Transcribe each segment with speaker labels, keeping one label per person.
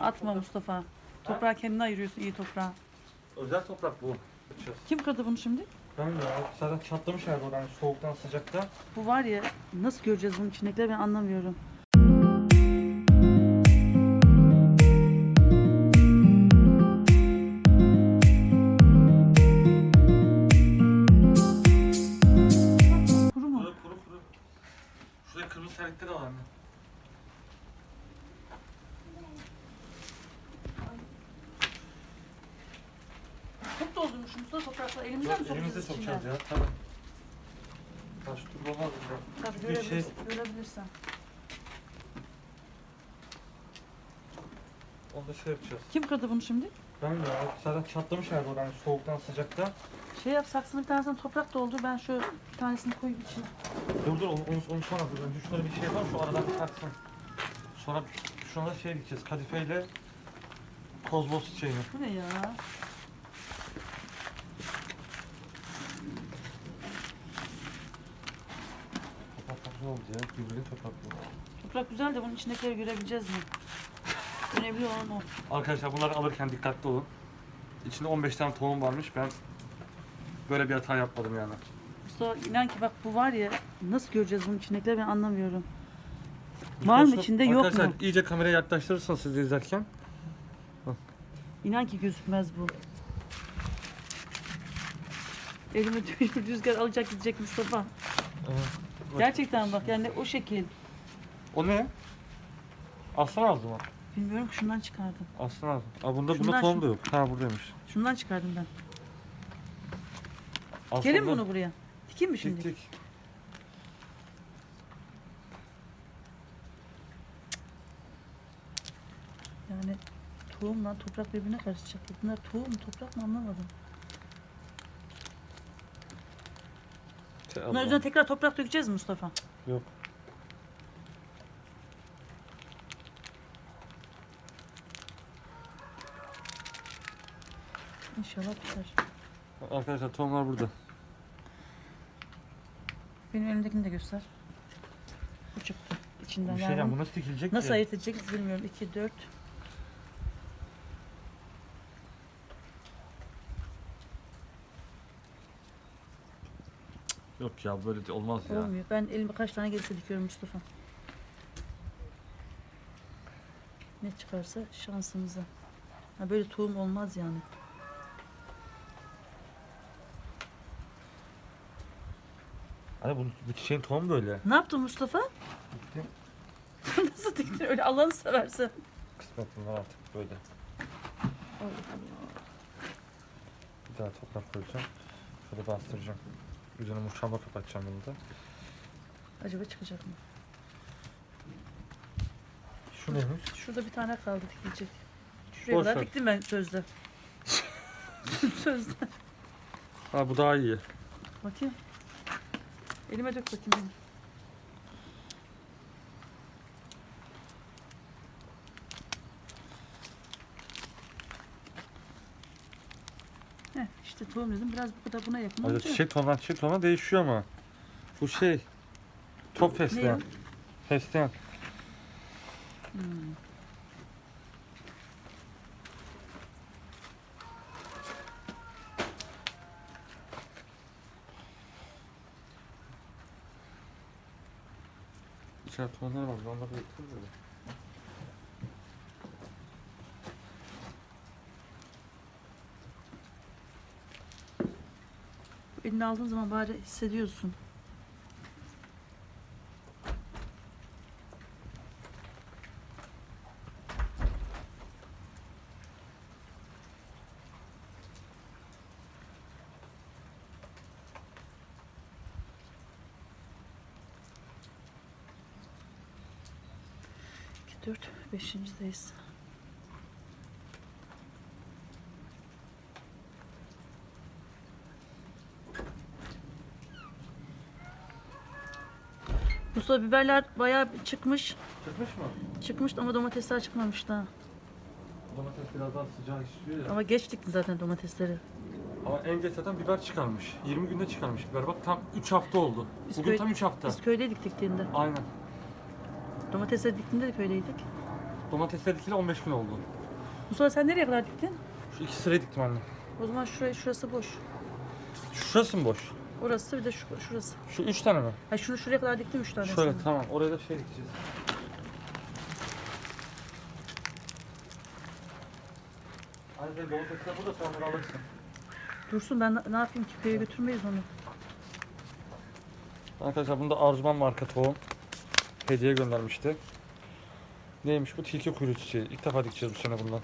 Speaker 1: Atma Mustafa. Toprağı kendine ayırıyorsun iyi toprağı.
Speaker 2: Özel toprak bu.
Speaker 1: Kim kırdı bunu şimdi?
Speaker 2: Ben de ya. Zaten çatlamış herhalde oradan soğuktan sıcakta.
Speaker 1: Bu var ya nasıl göreceğiz bunun içindekileri ben anlamıyorum. Çok doldurmuşum Mustafa toprakla. Elimizden mi
Speaker 2: Dur, Elimizde
Speaker 1: sokacağız
Speaker 2: sokacağız
Speaker 1: içine?
Speaker 2: ya. Tabii. Taş tur olmaz burada.
Speaker 1: Tabii
Speaker 2: Bir
Speaker 1: görebilirsin.
Speaker 2: şey-
Speaker 1: görebilirsen.
Speaker 2: Onu da şey yapacağız.
Speaker 1: Kim kırdı bunu şimdi?
Speaker 2: Ben ya. Zaten çatlamış herhalde oradan soğuktan sıcakta.
Speaker 1: Şey yap saksının bir tanesine toprak doldur. Ben şu bir tanesini koyayım içine.
Speaker 2: Dur dur onu, onu, onu sonra dur. Önce şunları bir şey yapalım şu aradan taksın. Sonra şuna da şey dikeceğiz. Kadifeyle kozboz çiçeğini.
Speaker 1: Bu ne ya?
Speaker 2: Toprak güzel oldu ya. Gübreli toprak bu.
Speaker 1: Toprak güzel de bunun içindekileri görebileceğiz mi? Önemli olan o.
Speaker 2: Arkadaşlar bunları alırken dikkatli olun. İçinde 15 tane tohum varmış. Ben böyle bir hata yapmadım yani.
Speaker 1: Mustafa inan ki bak bu var ya nasıl göreceğiz bunun içindekileri ben anlamıyorum. Var mı içinde, yok mu?
Speaker 2: Arkadaşlar iyice kameraya yaklaştırırsanız siz de izlerken.
Speaker 1: İnan ki gözükmez bu. Elime rüzgar alacak gidecek Mustafa. Gerçekten bak yani o şekil.
Speaker 2: O ne? Aslan ağzı mı?
Speaker 1: Bilmiyorum ki şundan çıkardım.
Speaker 2: Aslan ağzı. Aa bunda bunda
Speaker 1: Şundan
Speaker 2: tohum da yok. Ha buradaymış.
Speaker 1: Şundan çıkardım ben.
Speaker 2: Aslan
Speaker 1: Gelin bunu buraya. Dikeyim mi
Speaker 2: Tik
Speaker 1: şimdi?
Speaker 2: tik.
Speaker 1: Yani tohumla toprak birbirine karışacak. Bunlar tohum toprak mı anlamadım.
Speaker 2: Te-
Speaker 1: Bunlar
Speaker 2: Allah.
Speaker 1: üzerine tekrar toprak dökeceğiz mi Mustafa?
Speaker 2: Yok.
Speaker 1: İnşallah biter.
Speaker 2: Arkadaşlar tohumlar burada.
Speaker 1: Benim elimdekini de göster. Bu çıktı içinden.
Speaker 2: Bir
Speaker 1: yani
Speaker 2: şey
Speaker 1: bunu
Speaker 2: bu nasıl dikilecek
Speaker 1: nasıl
Speaker 2: ki?
Speaker 1: ayırt edeceğiz bilmiyorum. 2, 4.
Speaker 2: Yok ya böyle de olmaz ya.
Speaker 1: Olmuyor. Ben elime kaç tane gelirse dikiyorum Mustafa. Ne çıkarsa şansımıza. Ha böyle tohum olmaz yani.
Speaker 2: Hani bu, bu çiçeğin tohumu böyle.
Speaker 1: Ne yaptın Mustafa?
Speaker 2: Diktim.
Speaker 1: Nasıl diktin öyle Allah'ını seversen.
Speaker 2: Kısmet bunlar artık böyle. Bir daha toprak koyacağım. Şöyle bastıracağım. Üzerine muşamba kapatacağım bunu da.
Speaker 1: Acaba çıkacak mı?
Speaker 2: Şu neymiş?
Speaker 1: Şurada bir tane kaldı dikilecek. Şuraya
Speaker 2: Boş
Speaker 1: kadar
Speaker 2: ver.
Speaker 1: diktim ben sözde. sözde.
Speaker 2: Ha bu daha iyi.
Speaker 1: Bakayım. Elime dök bakayım benim. Heh, işte tohum dedim. Biraz bu kadar buna yakın olacak.
Speaker 2: çiçek tonundan çiçek tonuna değişiyor ama. Bu şey. Top fesleğen. Fesleğen.
Speaker 1: Hmm.
Speaker 2: İçeride tonlar var. Onları bekliyoruz
Speaker 1: Elini aldığın zaman bari hissediyorsun. Dört, beşincideyiz. Mustafa biberler bayağı çıkmış.
Speaker 2: Çıkmış mı?
Speaker 1: Çıkmış ama domatesler çıkmamış daha.
Speaker 2: Domates biraz daha sıcak istiyor ya.
Speaker 1: Ama geç diktin zaten domatesleri.
Speaker 2: Ama en geç zaten biber çıkarmış. 20 günde çıkarmış biber. Bak tam 3 hafta oldu.
Speaker 1: Biz
Speaker 2: Bugün
Speaker 1: köy-
Speaker 2: tam 3 hafta.
Speaker 1: Biz köydeydik diktiğinde.
Speaker 2: Aynen.
Speaker 1: Domatesleri diktiğinde de köydeydik.
Speaker 2: Domatesler dikili 15 gün oldu.
Speaker 1: Mustafa sen nereye kadar diktin?
Speaker 2: Şu iki sırayı diktim anne.
Speaker 1: O zaman şuraya, şurası boş.
Speaker 2: Şurası mı boş?
Speaker 1: Orası bir de şu, şurası.
Speaker 2: Şu üç tane mi?
Speaker 1: Ha şunu şuraya kadar diktim üç tanesini.
Speaker 2: Şöyle tamam. Oraya da şey dikeceğiz. Anne domatesler burada sonra alırsın.
Speaker 1: Dursun ben ne yapayım ki köye götürmeyiz onu.
Speaker 2: Arkadaşlar bunda Arzuman marka tohum. Hediye göndermişti. Neymiş bu? Tilki kuyruğu çiçeği. İlk defa dikeceğiz bu sene bundan.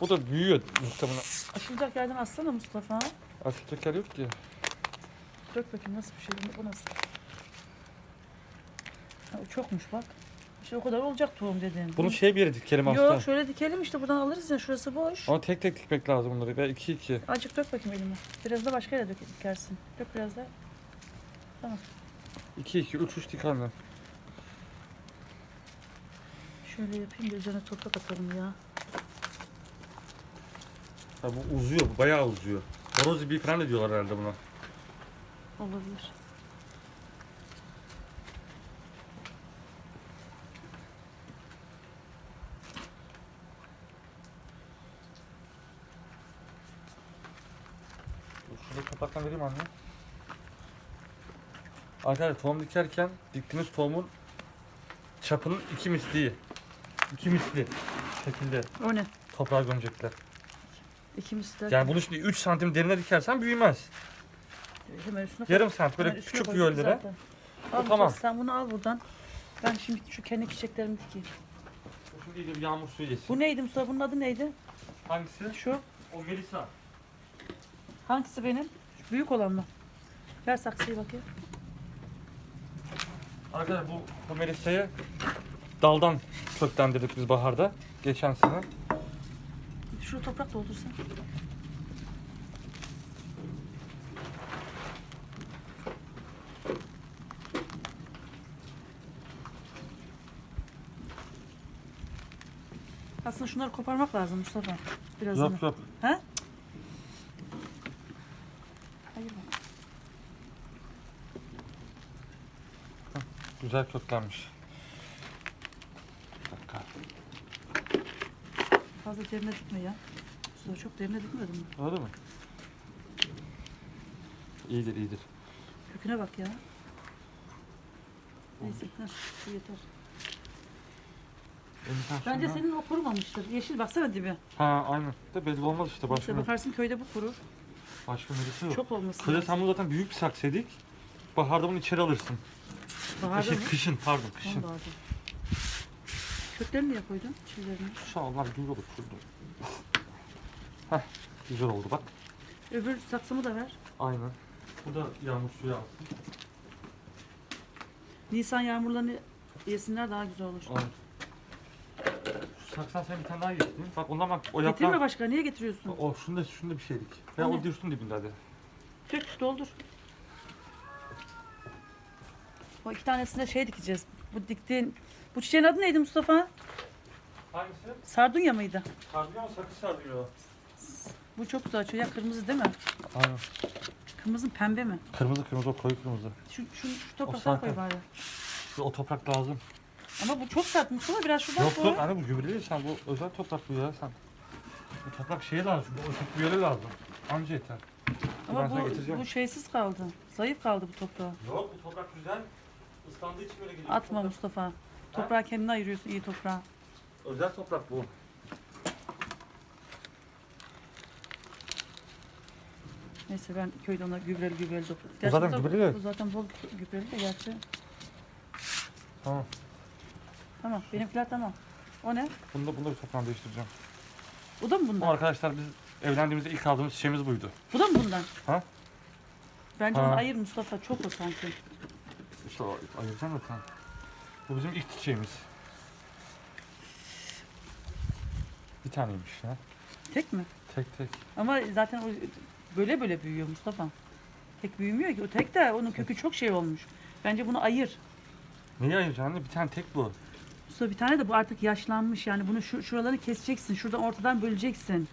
Speaker 2: Bu da büyüyor muhtemelen.
Speaker 1: Açılacak yerden atsana Mustafa.
Speaker 2: Açacak yer yok ki.
Speaker 1: Dök bakayım nasıl bir şey bu nasıl? Ha, o çokmuş bak. İşte o kadar olacak tohum dedin.
Speaker 2: Bunu şey bir yere dikelim aslında.
Speaker 1: Yok şöyle dikelim işte buradan alırız ya şurası boş.
Speaker 2: Ama tek tek dikmek lazım bunları. Ve iki iki.
Speaker 1: Azıcık dök bakayım elime. Biraz da başka yere dök, dikersin. Dök biraz da.
Speaker 2: İki iki. Üç üç dik anne.
Speaker 1: Şöyle yapayım da üzerine toprak atalım ya.
Speaker 2: Ha, bu uzuyor. Bu bayağı uzuyor. Horoz bir falan da diyorlar herhalde buna.
Speaker 1: Olabilir.
Speaker 2: Şurada kapaktan vereyim anne. Arkadaşlar tohum dikerken diktiğiniz tohumun çapının iki misliği. İki misli şekilde
Speaker 1: O ne?
Speaker 2: toprağa gömecekler.
Speaker 1: İkimiz de
Speaker 2: Yani bunu şimdi 3 santim derine dikersen büyümez.
Speaker 1: Hemen üstüne.
Speaker 2: Yarım santim böyle
Speaker 1: Hemen üstüne
Speaker 2: küçük göllere.
Speaker 1: zaten. Al
Speaker 2: tamam.
Speaker 1: Sen bunu al buradan. Ben şimdi şu kendi çiçeklerimi dikeyim.
Speaker 2: Şimdi iyice bir yağmur suyu yesin.
Speaker 1: Bu neydi Mustafa? Bunun adı neydi?
Speaker 2: Hangisi?
Speaker 1: Şu.
Speaker 2: O Melisa.
Speaker 1: Hangisi benim? Şu büyük olan mı? Ver saksıyı bakayım.
Speaker 2: Arkadaşlar bu, bu Melisa'yı daldan köklendirdik biz baharda. Geçen sene.
Speaker 1: Şurada toprak doldursan. Aslında şunları koparmak lazım Mustafa. Biraz
Speaker 2: Yok yok.
Speaker 1: Ha? Hayır.
Speaker 2: Güzel köklenmiş. Bir dakika.
Speaker 1: Fazla derine dikme ya. Mustafa çok derine dikmedin mi?
Speaker 2: Öyle mi? İyidir iyidir.
Speaker 1: Köküne bak ya. Neyse. bu yeter. Bence senin o kurumamıştır. Yeşil baksana dibi.
Speaker 2: Ha aynen. De belli olmaz işte başka,
Speaker 1: İşte bakarsın köyde bu kurur.
Speaker 2: başka Melisa yok.
Speaker 1: Çok olmasın.
Speaker 2: Köyde sen bunu zaten büyük bir saksıydık. Baharda bunu içeri alırsın.
Speaker 1: Baharda
Speaker 2: şey,
Speaker 1: mı?
Speaker 2: kışın pardon kışın.
Speaker 1: Baharda. Köklerini niye koydun? Şeylerini.
Speaker 2: İnşallah güzel olur şurada. Heh güzel oldu bak.
Speaker 1: Öbür saksımı da ver.
Speaker 2: Aynen. Bu da yağmur suyu alsın.
Speaker 1: Nisan yağmurlarını yesinler daha güzel olur.
Speaker 2: Aynen. Saksan sen bir tane daha getirdin. Bak ondan bak o
Speaker 1: Getirme
Speaker 2: yaprağı.
Speaker 1: başka. Niye getiriyorsun?
Speaker 2: O şunda şunda bir şeydik. Ya
Speaker 1: O
Speaker 2: o dursun dibinde hadi.
Speaker 1: Dök doldur. O iki tanesine şey dikeceğiz. Bu diktiğin... Bu çiçeğin adı neydi Mustafa?
Speaker 2: Hangisi?
Speaker 1: Sardunya mıydı?
Speaker 2: Sardunya mı sakız sardunya?
Speaker 1: Bu çok güzel açıyor. Ya kırmızı değil mi?
Speaker 2: Aynen.
Speaker 1: Kırmızı mı, pembe mi?
Speaker 2: Kırmızı kırmızı o koyu kırmızı.
Speaker 1: Şu, şu, şu topraktan koy bari.
Speaker 2: Şu o toprak lazım.
Speaker 1: Ama bu çok sert Mustafa. Biraz şuradan
Speaker 2: Yok
Speaker 1: koy.
Speaker 2: yok anne bu gübre değil sen bu özel toprak bu ya sen. Bu toprak şeye lazım. Bu öteki bir yere lazım. Anca yeter. ben
Speaker 1: Ama
Speaker 2: sana
Speaker 1: bu,
Speaker 2: getireceğim.
Speaker 1: bu şeysiz kaldı. Zayıf kaldı bu toprağa.
Speaker 2: Yok bu toprak güzel. Islandığı için böyle geliyor.
Speaker 1: Atma Mustafa. Toprağı kendine ayırıyorsun iyi toprağı.
Speaker 2: Özel toprak bu.
Speaker 1: Neyse ben köyde ona gübreli gübreli toprak.
Speaker 2: Bu zaten gübreli?
Speaker 1: Bu zaten bol gübreli de gerçi.
Speaker 2: Tamam.
Speaker 1: Tamam benimkiler tamam. O ne?
Speaker 2: Bunda bunda bir toprağını değiştireceğim.
Speaker 1: Bu da mı
Speaker 2: Bu
Speaker 1: bundan?
Speaker 2: arkadaşlar biz evlendiğimizde ilk aldığımız çiçeğimiz buydu.
Speaker 1: Bu da mı bundan?
Speaker 2: Ha?
Speaker 1: Bence
Speaker 2: Ha.
Speaker 1: onu ayır Mustafa. Çok o sanki.
Speaker 2: İşte o ayıracağım zaten. Bu bizim ilk çiçeğimiz. Bir taneymiş ya.
Speaker 1: Tek mi?
Speaker 2: Tek tek.
Speaker 1: Ama zaten o böyle böyle büyüyor Mustafa. Tek büyümüyor ki. O tek de onun kökü çok şey olmuş. Bence bunu ayır.
Speaker 2: Neyi ayıracaksın anne? Bir tane tek bu.
Speaker 1: Mustafa bir tane de bu artık yaşlanmış. Yani bunu şu, şuralarını keseceksin. Şuradan ortadan böleceksin.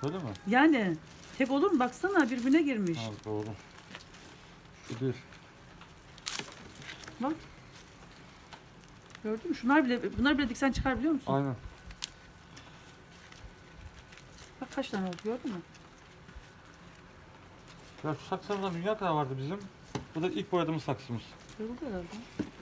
Speaker 2: Şöyle mi?
Speaker 1: Yani tek olur mu? Baksana birbirine girmiş.
Speaker 2: Ha, doğru. Şu bir.
Speaker 1: Gördün mü? Şunlar bile, bunlar bile diksen çıkar biliyor musun?
Speaker 2: Aynen.
Speaker 1: Bak kaç tane oldu gördün mü?
Speaker 2: Ya şu saksımızdan dünya kadar vardı bizim. Bu da ilk boyadığımız saksımız.
Speaker 1: Yoruldu herhalde. Bir koyalım.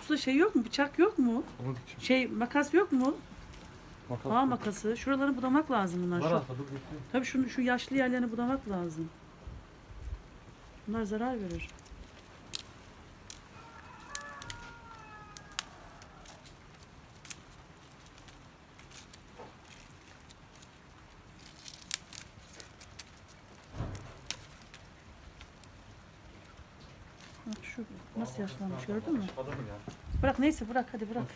Speaker 1: Usta şey yok mu? Bıçak yok mu?
Speaker 2: Onu.
Speaker 1: Şey makas yok mu?
Speaker 2: Bakalım.
Speaker 1: Ağ makası. Şuralarını budamak lazım bunlar.
Speaker 2: Var
Speaker 1: Şu,
Speaker 2: dur
Speaker 1: tabii şunu, şu yaşlı yerlerini budamak lazım. Bunlar zarar verir. Bak şu nasıl yaşlanmış gördün mü?
Speaker 2: Ya?
Speaker 1: Bırak neyse bırak hadi bırak.
Speaker 2: Bak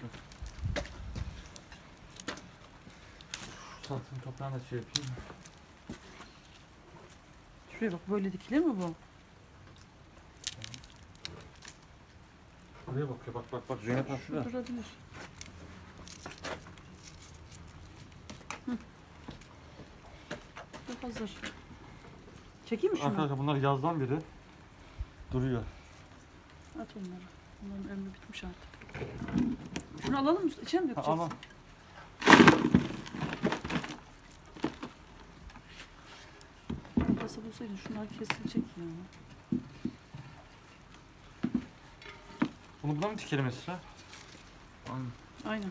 Speaker 2: saksının toprağını da şey yapayım.
Speaker 1: Şuraya bak böyle dikilir mi bu?
Speaker 2: Buraya bakıyor bak bak bak Zeynep bak
Speaker 1: Şu
Speaker 2: şurada.
Speaker 1: durabilir. Hı. Bu hazır. Çekeyim mi şunu?
Speaker 2: Arkadaşlar bunlar yazdan beri duruyor.
Speaker 1: At onları. Onların ömrü bitmiş artık. Şunu alalım mı? İçine mi
Speaker 2: Ha,
Speaker 1: dökeceksin?
Speaker 2: ama
Speaker 1: Nasıl bulsaydın şunlar kesilecek ya.
Speaker 2: bunu buna mı dikelim Esra? Aynen.
Speaker 1: Aynen.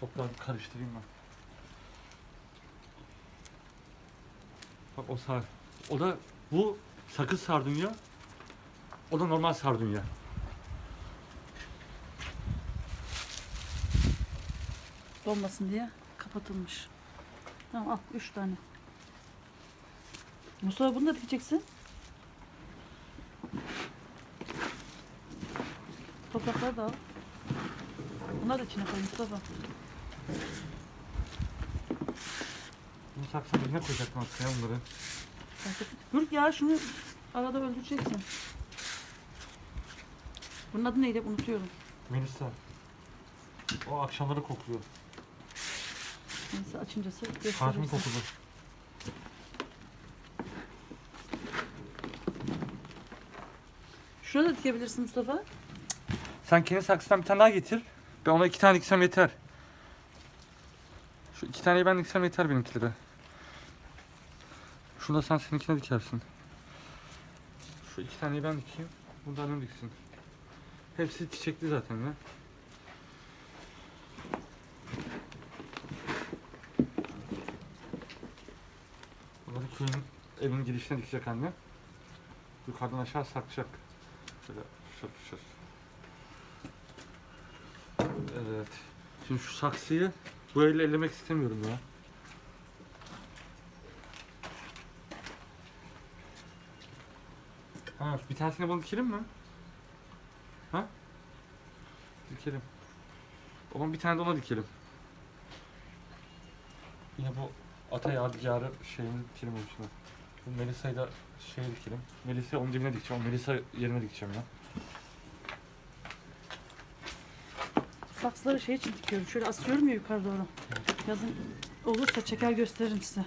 Speaker 2: Toprağı bir karıştırayım ben. Bak o sar. O da bu sakız sardunya. O da normal sardunya.
Speaker 1: Donmasın diye kapatılmış. Tamam al. Üç tane. Mustafa bunu da dikeceksin. Toprakları da al. Bunları da içine koy Mustafa.
Speaker 2: Bu saksının içine koyacaktım aslında bunları.
Speaker 1: Dur ya şunu arada öldüreceksin. Bunun adı neydi? Unutuyorum.
Speaker 2: Melisa. O akşamları kokluyor.
Speaker 1: Neyse açıncası
Speaker 2: Parfüm
Speaker 1: gösterirsin.
Speaker 2: kokulu.
Speaker 1: Şuna da dikebilirsin Mustafa.
Speaker 2: Sen kendi saksıdan bir tane daha getir. Ben ona iki tane diksem yeter. Şu iki taneyi ben diksem yeter benimkilere. Şunu da sen seninkine dikersin. Şu iki taneyi ben dikeyim. Bunu da diksin. Hepsi çiçekli zaten ya. Bunları köyün evin girişine dikecek anne. Yukarıdan aşağı sarkacak. Şöyle şır şır. Evet. Şimdi şu saksıyı böyle ellemek istemiyorum ya. Ha, bir tanesine bunu dikelim mi? Ha? Dikelim. O zaman bir tane de ona dikelim. Yine bu ata yadigarı şeyini dikelim içine. Bu Melisa'yı da şeye dikelim. Melisa'yı onun dibine dikeceğim. Melisa yerine dikeceğim ya.
Speaker 1: Saksıları şey için dikiyorum. Şöyle asıyorum ya yukarı doğru. Yazın olursa çeker gösteririm size.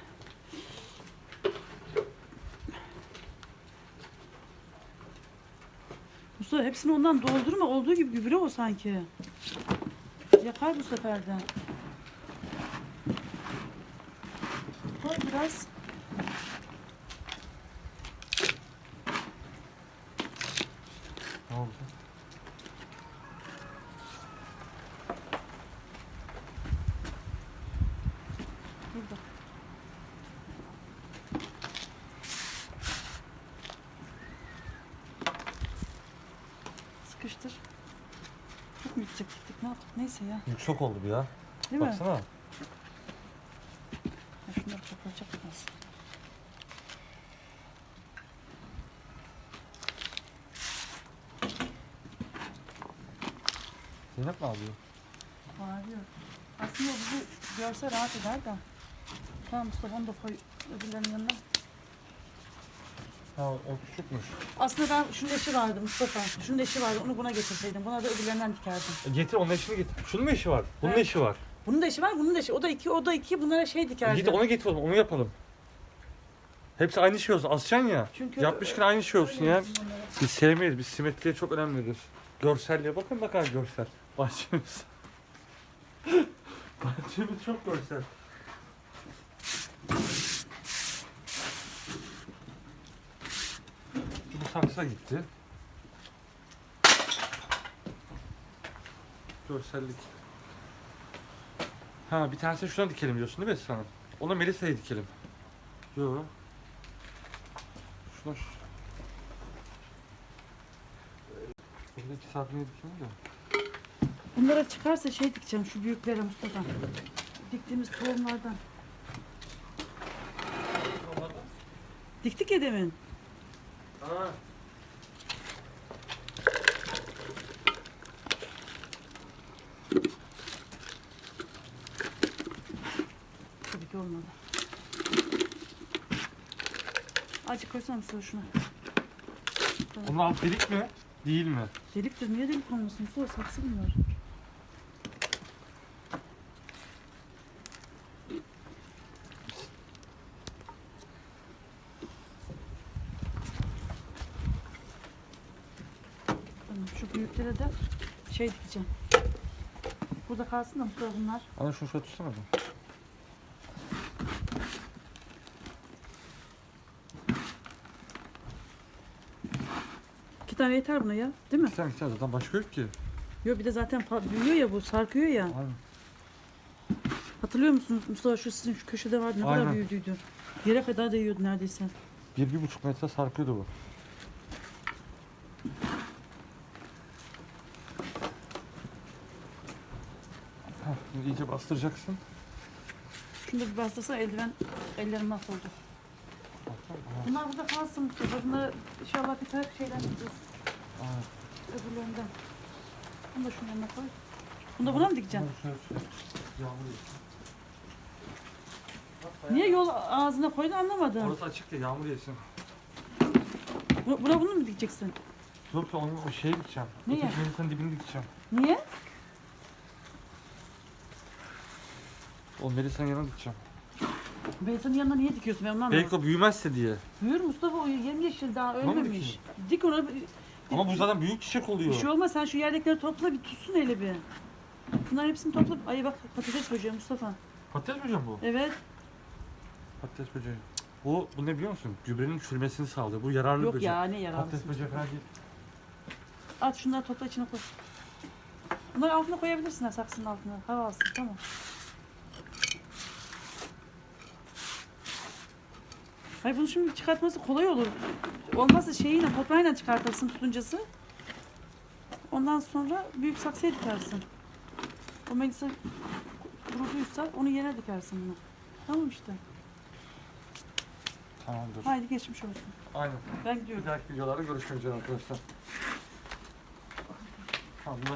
Speaker 1: Mustafa hepsini ondan doldurma. Olduğu gibi gübre o sanki. Yakar bu sefer de. Koy biraz.
Speaker 2: Ne oldu?
Speaker 1: Burada. Sıkıştır. Çok mu yüksek gittik? Ne yaptık? Neyse ya.
Speaker 2: Yüksek oldu bu ya.
Speaker 1: Değil mi?
Speaker 2: Baksana.
Speaker 1: Ya şunları koparacak biraz.
Speaker 2: Zeynep ne yapıyor?
Speaker 1: Bağırıyor. Aslında o bizi görse rahat eder de. Tamam Mustafa onu da koy öbürlerinin yanına.
Speaker 2: Ha o küçükmüş.
Speaker 1: Aslında ben şunun eşi vardı Mustafa. Şunun eşi vardı onu buna getirseydim. Buna da öbürlerinden dikerdim.
Speaker 2: E getir onun eşini getir. Şunun mu eşi var? Bunun
Speaker 1: Evet.
Speaker 2: eşi var.
Speaker 1: Bunun da eşi var bunun da eşi. O da iki o da iki bunlara şey dikerdi.
Speaker 2: git onu getir oğlum, onu yapalım. Hepsi aynı şey olsun. Asacaksın ya.
Speaker 1: Çünkü
Speaker 2: Yapmışken aynı şey olsun ya. Biz sevmeyiz. Biz simetriye çok önemlidir. Görselliğe bakın ne kadar görsel. Bahçemiz. Bahçemiz çok görsel. Saksa gitti. Görsellik. Ha bir tanesini şuna dikelim diyorsun değil mi Esra Hanım? Ona Melisa'ya dikelim. Yo. Şuna şu. İki saatliğe dikelim de.
Speaker 1: Bunlara çıkarsa şey dikeceğim şu büyüklere Mustafa. Diktiğimiz tohumlardan. Diktik ya demin.
Speaker 2: Ha.
Speaker 1: Tabii ki olmadı. Acı koysana Mustafa şuna.
Speaker 2: Onun alt delik mi? Değil mi?
Speaker 1: Deliktir niye delik olmasın Mustafa saksı bunlar. Tamam, şu büyüklere de şey dikeceğim. Burada kalsın da Mustafa bunlar.
Speaker 2: Ana şunu şöyle tutsana bir.
Speaker 1: Tane yeter buna ya. Değil mi?
Speaker 2: Sen sen zaten başka yok ki.
Speaker 1: Yok bir de zaten fa- büyüyor ya bu sarkıyor ya.
Speaker 2: Aynen.
Speaker 1: Hatırlıyor musunuz Mustafa şu sizin şu köşede vardı ne kadar
Speaker 2: Aynen.
Speaker 1: büyüdüydü. Yere kadar değiyordu neredeyse.
Speaker 2: Bir, bir buçuk metre sarkıyordu bu. Heh, şimdi iyice bastıracaksın.
Speaker 1: Şunu da bir bastırsa eldiven ellerim mahvoldu. Bunlar burada kalsın Mustafa. Bunları inşallah bir tane şeyden dikeceğiz. Öbürlerinden. Bunu da şunun yanına koy. Bunu da buna mı dikeceksin? Niye yol ağzına koydun anlamadım.
Speaker 2: Orası açık ya yağmur yesin.
Speaker 1: Bu- Buna bunu mu dikeceksin?
Speaker 2: Yok onu o şeye gideceğim.
Speaker 1: Niye?
Speaker 2: Öteki Melisa'nın dibine gideceğim.
Speaker 1: Niye?
Speaker 2: O Melisa'nın yanına gideceğim.
Speaker 1: Ben senin yanına niye dikiyorsun ben onu anlamadım.
Speaker 2: Belki o büyümezse diye.
Speaker 1: Buyur Mustafa o yemyeşil daha ölmemiş. Dik onu.
Speaker 2: Ama bu zaten büyük çiçek oluyor.
Speaker 1: Bir şey olmaz sen şu yerdekileri topla bir tutsun hele bir. Bunların hepsini topla. Ay bak patates böceği Mustafa.
Speaker 2: Patates böceği mi bu?
Speaker 1: Evet.
Speaker 2: Patates böceği. Bu, bu ne biliyor musun? Gübrenin çürümesini sağlıyor. Bu yararlı
Speaker 1: Yok
Speaker 2: böcek.
Speaker 1: ya ne yararlısı.
Speaker 2: Patates böceği falan değil.
Speaker 1: At şunları topla içine koy. Bunları altına koyabilirsin ha saksının altına. Hava alsın tamam. Hayır bunu şimdi çıkartması kolay olur. Olmazsa şeyiyle toprağıyla çıkartırsın tutuncası. Ondan sonra büyük saksıya dikersin. O melisa kuruduysa onu yerine dikersin bunu. Tamam işte.
Speaker 2: Tamamdır.
Speaker 1: Haydi geçmiş olsun.
Speaker 2: Aynen.
Speaker 1: Ben
Speaker 2: Bir
Speaker 1: gidiyorum.
Speaker 2: dahaki videolarda görüşmek üzere arkadaşlar. Tamam,